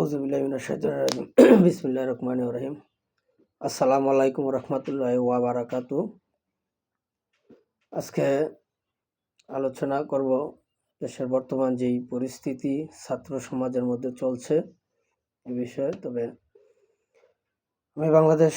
আউজুবিল্লাহিমিনাশাইতানির বিসমিল্লাহির রহমানির রহিম। আসসালামু আলাইকুম রহমতুল্লাহ ওয়াবারাকাতু আজকে আলোচনা করব দেশের বর্তমান যেই পরিস্থিতি ছাত্র সমাজের মধ্যে চলছে এ বিষয়ে। তবে আমি বাংলাদেশ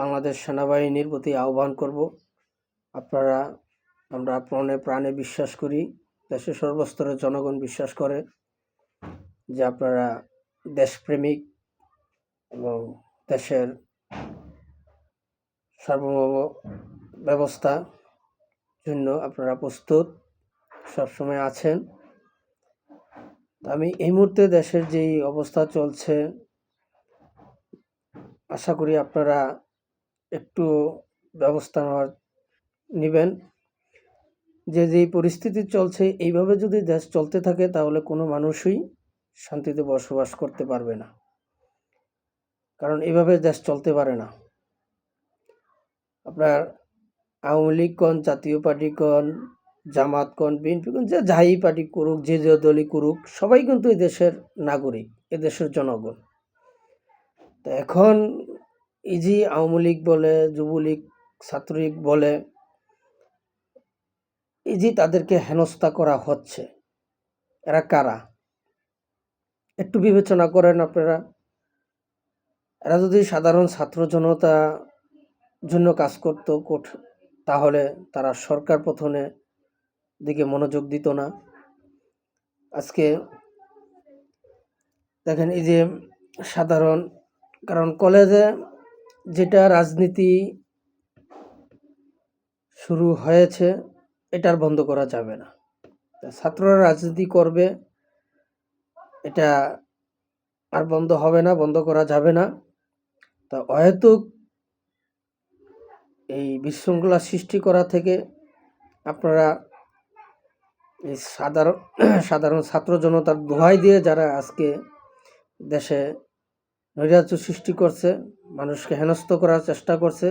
বাংলাদেশ সেনাবাহিনীর প্রতি আহ্বান করব। আপনারা, আমরা প্রাণে প্রাণে বিশ্বাস করি, দেশের সর্বস্তরের জনগণ বিশ্বাস করে। যে আপনারা দেশপ্রেমিক এবং দেশের সার্বভৌম ব্যবস্থা জন্য আপনারা প্রস্তুত, সবসময় আছেন। আমি এই মুহূর্তে দেশের যেই অবস্থা চলছে, আশা করি আপনারা একটু ব্যবস্থা নেওয়ার, নেবেন। যে যেই পরিস্থিতি চলছে, এইভাবে যদি দেশ চলতে থাকে, তাহলে কোনো মানুষই শান্তিতে বসবাস করতে পারবে না। কারণ এভাবে দেশ চলতে পারে না। আপনার আওয়ামী লীগ কন জাতীয় পার্টি কন জামাত কন বিএনপি কন যে যাই পার্টি করুক, যে যে দলই করুক, সবাই কিন্তু এই দেশের নাগরিক এ দেশের জনগণ। তো এখন এই যে আওয়ামী লীগ বলে, যুবলীগ, ছাত্রলীগ বলে, এই যে তাদেরকে হেনস্থা করা হচ্ছে, এরা কারা? একটু বিবেচনা করেন আপনারা। এরা যদি সাধারণ ছাত্র জনতা জন্য কাজ করতো তাহলে তারা সরকার প্রথমে দিকে মনোযোগ দিত না। আজকে দেখেন এই যে সাধারণ, কারণ কলেজে যেটা রাজনীতি শুরু হয়েছে, এটার বন্ধ করা যাবে না। ছাত্ররা রাজনীতি করবে এটা আর বন্ধ হবে না, বন্ধ করা যাবে না। তা অহেতুক এই বিশৃঙ্খলা সৃষ্টি করা থেকে আপনারা এই সাধারণ সাধারণ ছাত্র জনতার দোহাই দিয়ে যারা আজকে দেশে নৈরাজ্য সৃষ্টি করছে, মানুষকে হেনস্থ করার চেষ্টা করছে,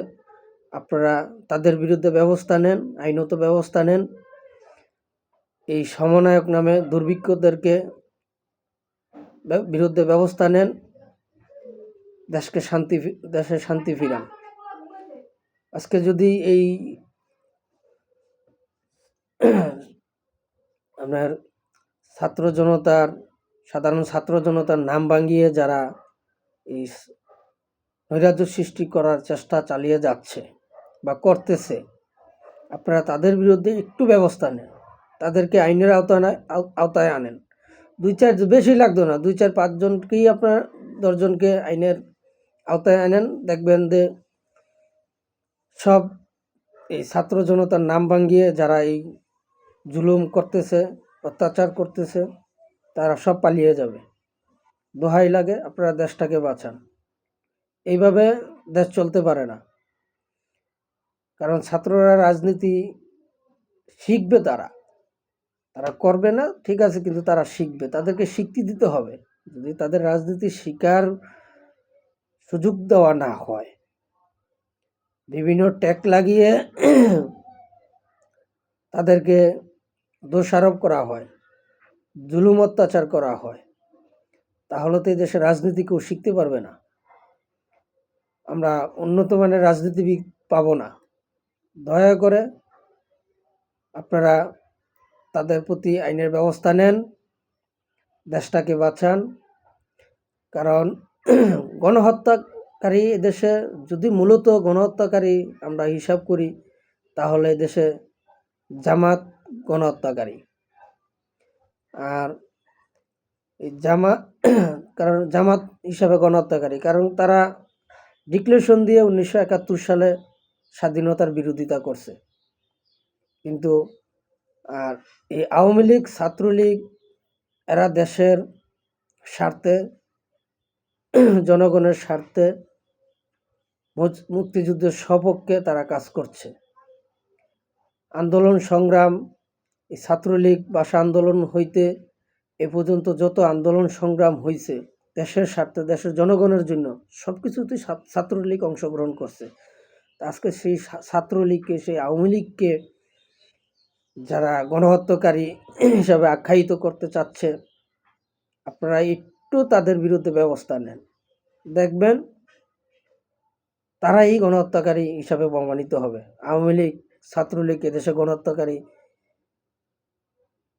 আপনারা তাদের বিরুদ্ধে ব্যবস্থা নেন, আইনত ব্যবস্থা নেন। এই সমন্বয়ক নামে দুর্ভিক্ষদেরকে বিরুদ্ধে ব্যবস্থা নেন, দেশকে শান্তি দেশে শান্তি ফিরান। আজকে যদি এই আপনার ছাত্র জনতার, সাধারণ ছাত্র জনতার নাম ভাঙিয়ে যারা এই নৈরাজ্য সৃষ্টি করার চেষ্টা চালিয়ে যাচ্ছে বা করতেছে, আপনারা তাদের বিরুদ্ধে একটু ব্যবস্থা নেন। তাদেরকে আইনের আওতায় আওতায় আনেন। দুই চার বেশি লাগতো না। দুই চার পাঁচজনকেই আপনার দশজনকে আইনের আওতায় আনেন। দেখবেন যে সব এই ছাত্র জনতার নাম ভাঙিয়ে যারা এই জুলুম করতেছে, অত্যাচার করতেছে, তারা সব পালিয়ে যাবে। দোহাই লাগে, আপনারা দেশটাকে বাঁচান। এইভাবে দেশ চলতে পারে না। কারণ ছাত্ররা রাজনীতি শিখবে তারা। তারা করবে না, ঠিক আছে, কিন্তু তারা শিখবে। তাদেরকে শিখতে দিতে হবে, যদি তাদের রাজনীতি শিকার সুযোগ দেওয়া না হয়। বিভিন্ন ট্যাগ লাগিয়ে তাদেরকে দোষারোপ করা হয়, জুলুম অত্যাচার করা হয়, তাহলে তো এই দেশের রাজনীতি কেউ শিখতে পারবে না। আমরা উন্নত মানের রাজনীতিবিদ পাবো না। দয়া করে আপনারা তাদের প্রতি আইনের ব্যবস্থা নেন, দেশটাকে বাঁচান। কারণ গণহত্যাকারী দেশে যদি মূলত গণহত্যাকারী আমরা হিসাব করি, তাহলে দেশে জামাত গণহত্যাকারী। আর এই জামাত কারণ জামাত হিসাবে গণহত্যাকারী, কারণ তারা ডিক্লেশন দিয়ে উনিশশো একাত্তর সালে স্বাধীনতার বিরোধিতা করছে। কিন্তু আর এই আওয়ামী লীগ, ছাত্রলীগ, এরা দেশের স্বার্থে, জনগণের স্বার্থে মুক্তিযুদ্ধের সপক্ষে তারা কাজ করছে। আন্দোলন সংগ্রাম, এই ছাত্রলীগ ভাষা আন্দোলন হইতে এ পর্যন্ত যত আন্দোলন সংগ্রাম হয়েছে দেশের স্বার্থে, দেশের জনগণের জন্য সব কিছুতেই ছাত্রলীগ অংশগ্রহণ করছে। আজকে সেই ছাত্রলীগকে, সেই আওয়ামী লীগকে যারা গণহত্যাকারী হিসাবে আখ্যায়িত করতে চাচ্ছে, আপনারা একটু তাদের বিরুদ্ধে ব্যবস্থা নেন। দেখবেন, তারাই গণহত্যাকারী হিসাবে প্রমাণিত হবে। আওয়ামী লীগ, ছাত্রলীগ এদেশে গণহত্যাকারী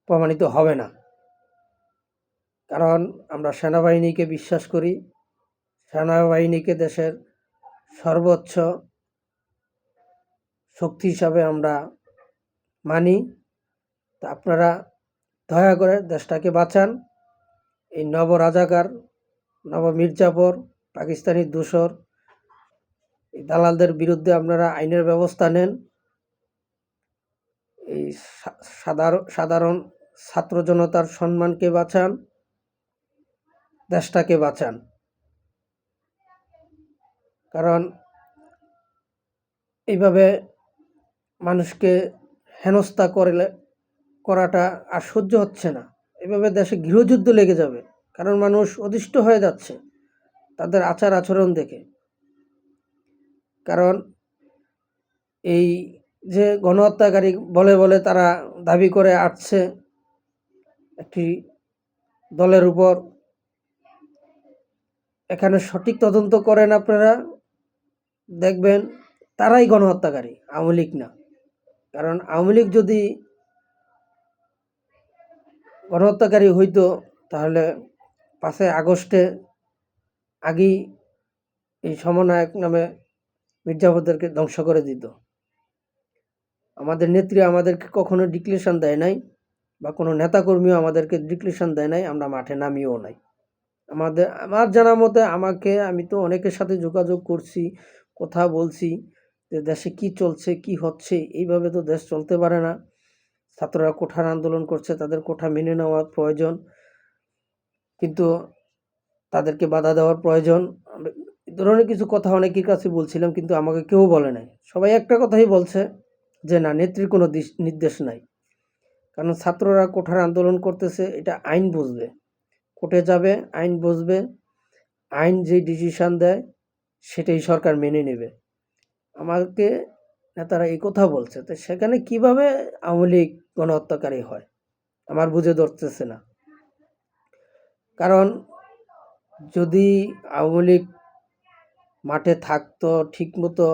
প্রমাণিত হবে না। কারণ আমরা সেনাবাহিনীকে বিশ্বাস করি। সেনাবাহিনীকে দেশের সর্বোচ্চ শক্তি হিসাবে আমরা মানি, তা আপনারা দয়া করে দেশটাকে বাঁচান। এই নব রাজাকার, নব মির্জাফর পাকিস্তানি দূষর, এই দালালদের বিরুদ্ধে আপনারা আইনের ব্যবস্থা নেন। এই সাধারণ সাধারণ ছাত্র জনতার সম্মানকে বাঁচান, দেশটাকে বাঁচান। কারণ এইভাবে মানুষকে হেনস্থা করলে, করাটা আর সহ্য হচ্ছে না। এভাবে দেশে গৃহযুদ্ধ লেগে যাবে, কারণ মানুষ অতিষ্ঠ হয়ে যাচ্ছে তাদের আচার আচরণ দেখে। কারণ এই যে গণহত্যাকারী বলে বলে তারা দাবি করে আসছে একটি দলের উপর, এখানে সঠিক তদন্ত করেন আপনারা, দেখবেন তারাই গণহত্যাকারী, আওয়ামী লীগ না। কারণ আওয়ামী লীগ যদি গণহত্যাকারী হইতো, তাহলে পাঁচই আগস্টে আগেই এই সমন্বয়ক নামে মির্জাফরদেরকে ধ্বংস করে দিত। আমাদের নেত্রী আমাদেরকে কখনো ডিক্লেশন দেয় নাই বা কোনো নেতাকর্মীও আমাদেরকে ডিক্লেশন দেয় নাই, আমরা মাঠে নামিও নাই। আমাদের, আমার জানা মতে আমাকে, আমি তো অনেকের সাথে যোগাযোগ করছি, কথা বলছি যে দেশে কি চলছে, কি হচ্ছে, এইভাবে তো দেশ চলতে পারে না। ছাত্ররা কোঠার আন্দোলন করছে, তাদের কোঠা মেনে নেওয়া প্রয়োজন। কিন্তু তাদেরকে বাধা দেওয়ার প্রয়োজন। ধরনের কিছু কথা অনেকের কাছে বলছিলাম, কিন্তু আমাকে কেউ বলে নাই। সবাই একটা কথাই বলছে যে, না, নেত্রীর কোনো দিশ- নির্দেশ নাই। কারণ ছাত্ররা কোঠার আন্দোলন করতেছে, এটা আইন বুঝবে। কোর্টে যাবে, আইন বুঝবে। আইন যে ডিসিশান দেয়, সেটাই সরকার মেনে নেবে। আমাকে নেতারা এই কথা বলছে, তো সেখানে কীভাবে আওয়ামী লীগ গণহত্যাকারী হয়? আমার বুঝে ধরতেছে না। কারণ যদি আওয়ামী লীগ মাঠে থাকতো, ঠিকমতো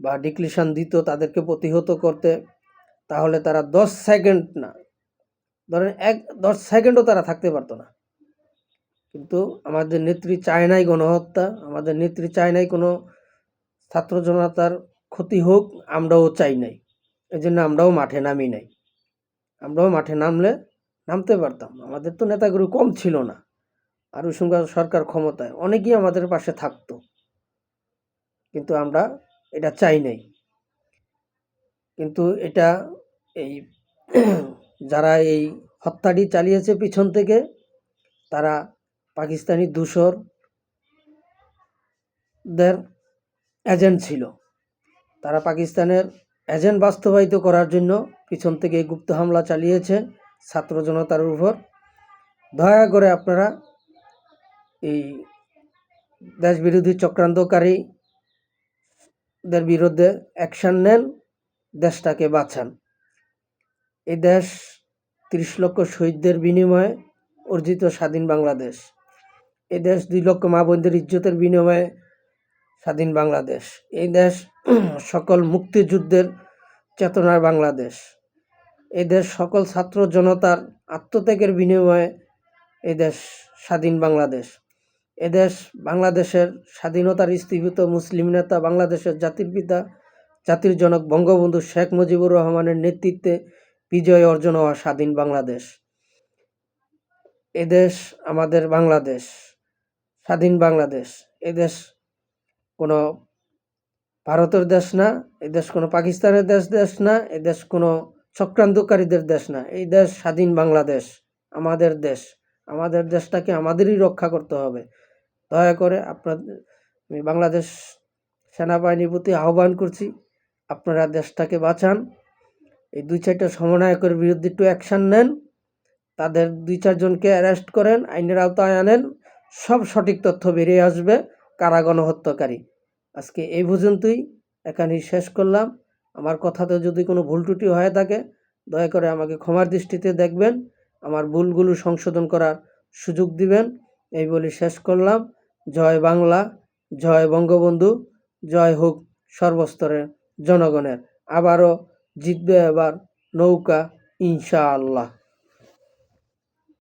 বা ডিক্লেশন দিত, তাদেরকে প্রতিহত করতে, তাহলে তারা দশ সেকেন্ড না, ধরেন এক, দশ সেকেন্ডও তারা থাকতে পারতো না। কিন্তু আমাদের নেত্রী চায় নাই গণহত্যা, আমাদের নেত্রী চায় নাই কোনো ছাত্র জনতার ক্ষতি হোক, আমরাও চাই নাই। এই জন্য আমরাও মাঠে নামি নাই। আমরাও মাঠে নামলে নামতে পারতাম। আমাদের তো নেতাগুলো কম ছিল না। আর ওই সঙ্গে সরকার ক্ষমতায় অনেকেই আমাদের পাশে থাকতো। কিন্তু আমরা এটা চাই নাই। কিন্তু এটা এই যারা এই হত্যাটি চালিয়েছে পিছন থেকে, তারা পাকিস্তানি দূষর দের এজেন্ট ছিল। তারা পাকিস্তানের এজেন্ট বাস্তবায়িত করার জন্য পিছন থেকে গুপ্ত হামলা চালিয়েছে ছাত্র জনতার উপর। দয়া করে আপনারা এই দেশবিরোধী চক্রান্তকারীদের বিরুদ্ধে অ্যাকশন নেন, দেশটাকে বাঁচান। এই দেশ তিরিশ লক্ষ শহীদদের বিনিময়ে অর্জিত স্বাধীন বাংলাদেশ। এ দেশ দুই লক্ষ মা বোনদের ইজ্জতের বিনিময়ে স্বাধীন বাংলাদেশ। এই দেশ সকল মুক্তিযুদ্ধের চেতনার বাংলাদেশ। এই দেশ সকল ছাত্র জনতার আত্মত্যাগের বিনিময়ে এই দেশ স্বাধীন বাংলাদেশ। এদেশ বাংলাদেশের স্বাধীনতার স্থীভূত মুসলিম নেতা, বাংলাদেশের জাতির পিতা, জাতির জনক বঙ্গবন্ধু শেখ মুজিবুর রহমানের নেতৃত্বে বিজয় অর্জন হওয়া স্বাধীন বাংলাদেশ। এদেশ আমাদের বাংলাদেশ, স্বাধীন বাংলাদেশ। এদেশ কোনো ভারতের দেশ না, এই দেশ কোনো পাকিস্তানের দেশ দেশ না এদেশ কোনো চক্রান্তকারীদের দেশ না। এই দেশ স্বাধীন বাংলাদেশ, আমাদের দেশ। আমাদের দেশটাকে আমাদেরই রক্ষা করতে হবে। দয়া করে আপনাদের বাংলাদেশ সেনাবাহিনীর প্রতি আহ্বান করছি, আপনারা দেশটাকে বাঁচান। এই দুই চারটা সমন্বয়কের বিরুদ্ধে একটু অ্যাকশান নেন। তাদের দুই চারজনকে অ্যারেস্ট করেন, আইনের আওতায় আনেন। সব সঠিক তথ্য বেরিয়ে আসবে কারা গণহত্যাকারী আজকে এই পর্যন্তই। এখানেই শেষ করলাম। আমার কথাতে যদি কোনো ভুল ত্রুটি হয়ে থাকে, দয়া করে আমাকে ক্ষমার দৃষ্টিতে দেখবেন। আমার ভুলগুলো সংশোধন করার সুযোগ দিবেন। এই বলে শেষ করলাম। জয় বাংলা, জয় বঙ্গবন্ধু, জয় হোক সর্বস্তরের জনগণের। আবারও জিতবে এবার নৌকা, ইনশাআল্লাহ।